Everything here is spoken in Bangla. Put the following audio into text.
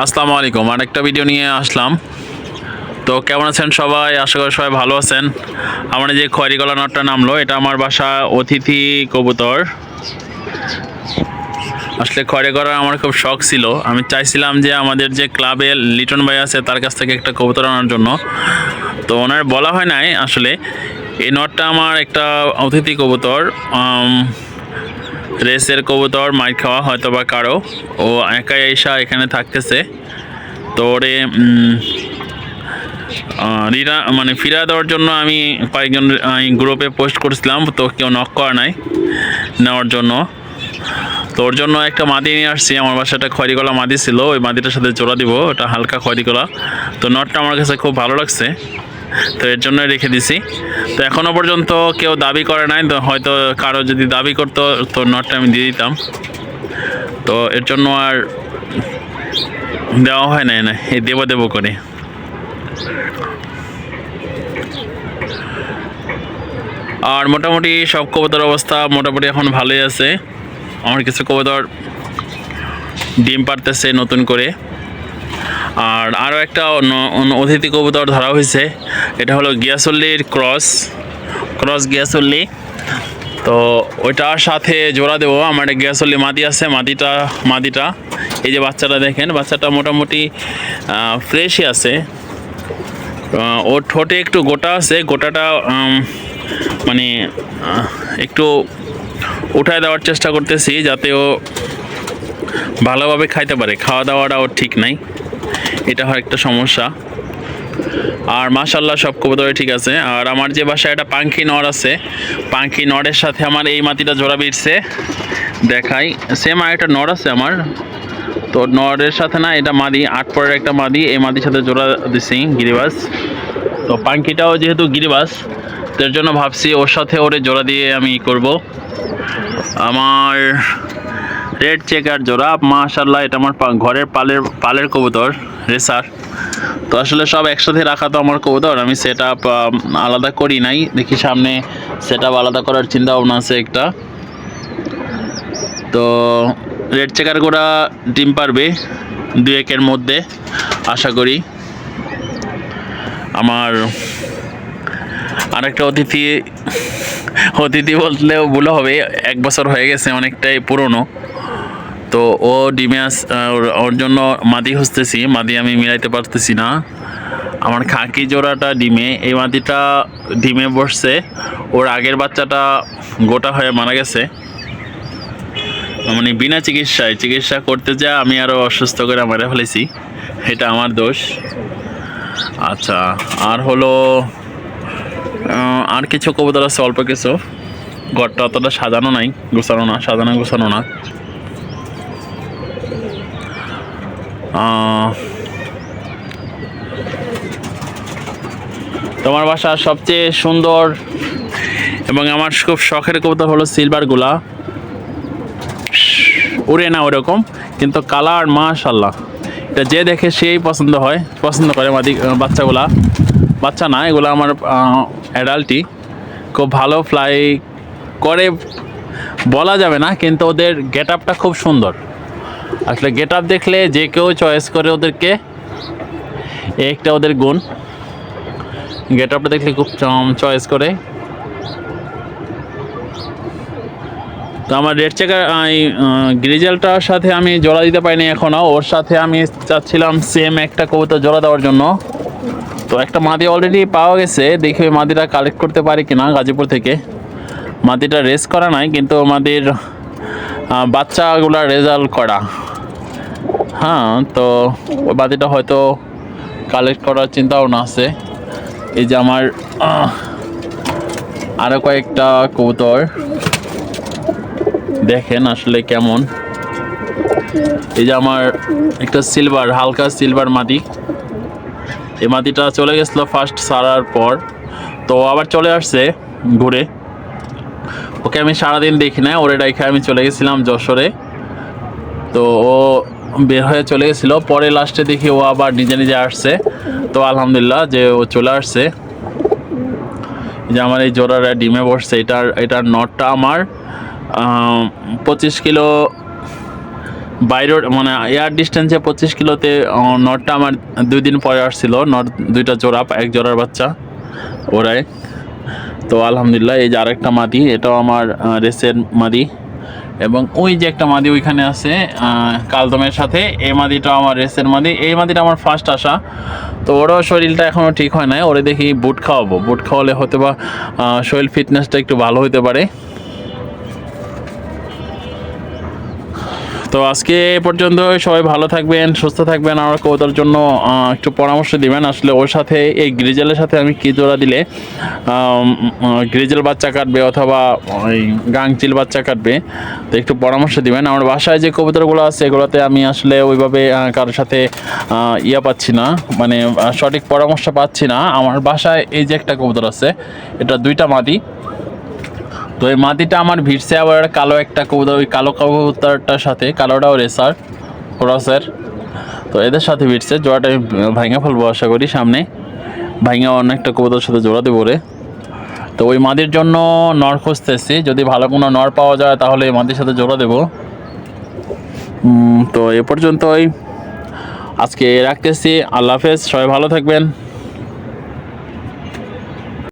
আসসালামু আলাইকুম। আরেকটা ভিডিও নিয়ে আসলাম। তো কেমন আছেন সবাই? আশা করি সবাই ভালো আছেন। আমার যে খয়রিগলা নটটা নামলো, এটা আমার বাসা অতিথি কবুতর। আসলে খয়রে করার আমার খুব শখ ছিল। আমি চাইছিলাম যে আমাদের যে ক্লাবে লিটন ভাই আছে, তার কাছ থেকে একটা কবুতর আনার জন্য। তো ওনার বলা হয় নাই, আসলে এই নটটা আমার একটা অতিথি কবুতর। রেসের কবুতর, মাইর খাওয়া হয়তো বা কারও। ও একাই এসা এখানে থাকতেছে। তো ওরে রিরা মানে ফিরা দেওয়ার জন্য আমি কয়েকজন গ্রুপে পোস্ট করেছিলাম, তো কেউ নক করা নাই নেওয়ার জন্য। তো ওর জন্য একটা মাদি নিয়ে আসছি। আমার বাসাটা খয়রিকলা মাদি ছিল, ওই মাদিটার সাথে জোড়া দিব, ওটা হালকা খয়রিকলা তো নটটা আমার কাছে খুব ভালো লাগছে। তো এর জন্য রেখে দিছি। তো এখনও পর্যন্ত কেউ দাবি করে নাই, তো হয়তো কারও যদি দাবি করতো, তো নটটা আমি দিয়ে দিতাম। তো এর জন্য আর দেওয়া হয় নাই না এই দেব দেব করে। আর মোটামুটি সব কবুতর অবস্থা মোটামুটি এখন ভালোই আছে। আমার কিছু কবুতর ডিম পারতেছে নতুন করে। আর আরও একটা অতিথি কবুতর ধরা হয়েছে। এটা হলো গিয়াসল্লির ক্রস ক্রস গিয়াসল্লি। তো ওইটার সাথে জোড়া দেবো। আমার গিয়াসল্লি মাদি আছে, মাদিটা মাদিটা। এই যে বাচ্চাটা দেখেন, বাচ্চাটা মোটামুটি ফ্রেশই আছে। ওর ঠোঁটে একটু গোটা আছে। গোটাটা মানে একটু উঠায় দেওয়ার চেষ্টা করতেছি যাতে ও ভালোভাবে খাইতে পারে। খাওয়া দাওয়াটা ওর ঠিক নাই। এটা হয় একটা সমস্যা। আর মাশাল্লাহ সব কবুতরে ঠিক আছে। আর আমার যে বাসায় একটা পাঙ্কি নড় আছে, পাঙ্কি নড়ের সাথে আমার এই মাটিটা জোড়া বিড়ছে দেখাই সেম আর একটা নড় আছে আমার। তো নড়ের সাথে না এটা মাদি, আট পরের একটা মাদি, এই মাদির সাথে জোড়া দিছি, গিরিবাস। তো পাঙ্কিটাও যেহেতু গিরিবাস, তার জন্য ভাবছি ওর সাথে ওরে জোড়া দিয়ে আমি করব। আমার রেড চেকার জোড়া। মাশাল্লাহ এটা আমার ঘরের পালের পালের কবুতর, রেসার। তো আসলে সব একসাথে রাখা তো আমার কবুতর, আমি সেট আলাদা করি নাই। দেখি সামনে সেট আলাদা করার চিন্তা ভাবনা আছে একটা। তো রেড চেকার গোড়া ডিম পারবে দু একের মধ্যে, আশা করি। আমার আরেকটা অতিথি অতিথি বললেও ভুল হবে, এক বছর হয়ে গেছে অনেকটাই পুরনো। তো ও ডিমে ওর- জন্য মাদি খুঁজতেছি, মাদি আমি মিলাইতে পারতেছি না। আমার খাকি জোড়াটা ডিমে, এই মাদিটা ডিমে বসছে। ওর আগের বাচ্চাটা গোটা হয়ে মারা গেছে। মানে বিনা চিকিৎসায়, চিকিৎসা করতে যা আমি আরও অসুস্থ করে মেরে ফেলেছি। এটা আমার দোষ। আচ্ছা আর হলো আর কিছু কবুতর আছে, অল্প কিছু। ঘরটা অতটা সাজানো নাই, গোছানো না, সাজানো গোছানো না। তোমার বাসার সবচেয়ে সুন্দর এবং আমার খুব শখের কবুতর হলো সিলভারগুলা উড়ে না ওরকম, কিন্তু কালার মাশাল্লাহ এটা যে দেখে সেই পছন্দ হয়, পছন্দ করে মাদি বাচ্চাগুলা। বাচ্চা না, এগুলো আমার অ্যাডাল্টই খুব ভালো ফ্লাই করে, বলা যাবে না, কিন্তু ওদের গেট খুব সুন্দর। আসলে গেট আপ দেখলে যে কেউ চয়েস করে ওদেরকে, একটা ওদের গুণ। গেট আপটা দেখলে খুব চয়েস করে। তো আমার রেড চেকার গ্রিজেলটার সাথে আমি জোড়া দিতে পারিনি এখনও ওর সাথে আমি চাচ্ছিলাম সেম একটা কবুতর জোড়া দেওয়ার জন্য। তো একটা মাদি অলরেডি পাওয়া গেছে, দেখি ওই মাদিটা কালেক্ট করতে পারি কিনা গাজীপুর থেকে। মাদিটা রেস করা নাই, কিন্তু মাদির বাচ্চাগুলার রেজাল্ট করা। হ্যাঁ তো ওই মাদিটা হয়তো কালেক্ট করার চিন্তা ভাবনা আছে। এই যে আমার আরও কয়েকটা কবুতর। দেখেন আসলে কেমন। এই যে আমার একটা সিলভার হালকা সিলভার মাটি। এই মাটিটা চলে গেছিল ফার্স্ট সারার পর। তো আবার চলে আসছে ঘুরে। ওকে আমি সারাদিন দেখি না ওরে ডাইখে আমি চলে গেছিলাম যশোরে। তো ও বের হয়ে চলে গেছিল, পরে লাস্টে দেখি ও আবার নিজে নিজে আসছে। তো আলহামদুলিল্লাহ যে ও চলে আসছে। যে আমার এই জোড়াটা ডিমে বসছে, এটার এটার নটটা আমার পঁচিশ কিলো বাইরের মানে এয়ার ডিস্টেন্সে পঁচিশ কিলোতে নটটা আমার দুই দিন পরে আসছিল, নট, দুইটা জোড়া, এক জোড়ার বাচ্চা, ওরাই। তো আলহামদুলিল্লাহ, এই যে আরেকটা মাদি, এটাও আমার রেসের মাদি। এবং ওই যে একটা মাদি ওইখানে আছে কালদমের সাথে, এই মাদিটাও আমার রেসের মাদি। এই মাদিটা আমার ফার্স্ট আসা। তো ওরও শরীরটা এখনও ঠিক হয় না ওরে দেখি বুট খাওয়াবো। বুট খাওয়ালে হয়তো বা শরীর ফিটনেসটা একটু ভালো হতে পারে। তো আজকে এ পর্যন্ত সবাই ভালো থাকবেন, সুস্থ থাকবেন। আমার কবিতার জন্য একটু পরামর্শ দিবেন। আসলে ওর সাথে, এই গ্রিজেলের সাথে আমি কী জোড়া দিলে গ্রিজেল বাচ্চা কাটবে অথবা ওই গাংচিল বাচ্চা কাটবে, তো একটু পরামর্শ দিবেন। আমার বাসায় যে কবুতরগুলো আছে, এগুলোতে আমি আসলে ওইভাবে কারোর সাথে ইয়া পাচ্ছি না। মানে সঠিক পরামর্শ পাচ্ছি না। আমার বাসায় এই যে একটা কবুতর আছে, এটা দুইটা মাদি তো এই মাটিটা আমার ভিড়ছে আবার কালো একটা কবুতর, ওই কালো কবুতরটার সাথে, কালোটাও রেসার, ক্রসের। তো এদের সাথে ভিড়ছে জোড়াটা আমি ভাঙা ফেলব আশা করি সামনে। ভাঙা অনেকটা কবুতরের সাথে জোড়া দেবো রে। তো ওই মাদির জন্য নর খুঁজতেছি, যদি ভালো কোনো নর পাওয়া যায় তাহলে এই মাদির সাথে জোড়া দেবো। তো এ পর্যন্তই। আজকে রাখতেছি, আল্লাহ হাফেজ, সবাই ভালো থাকবেন।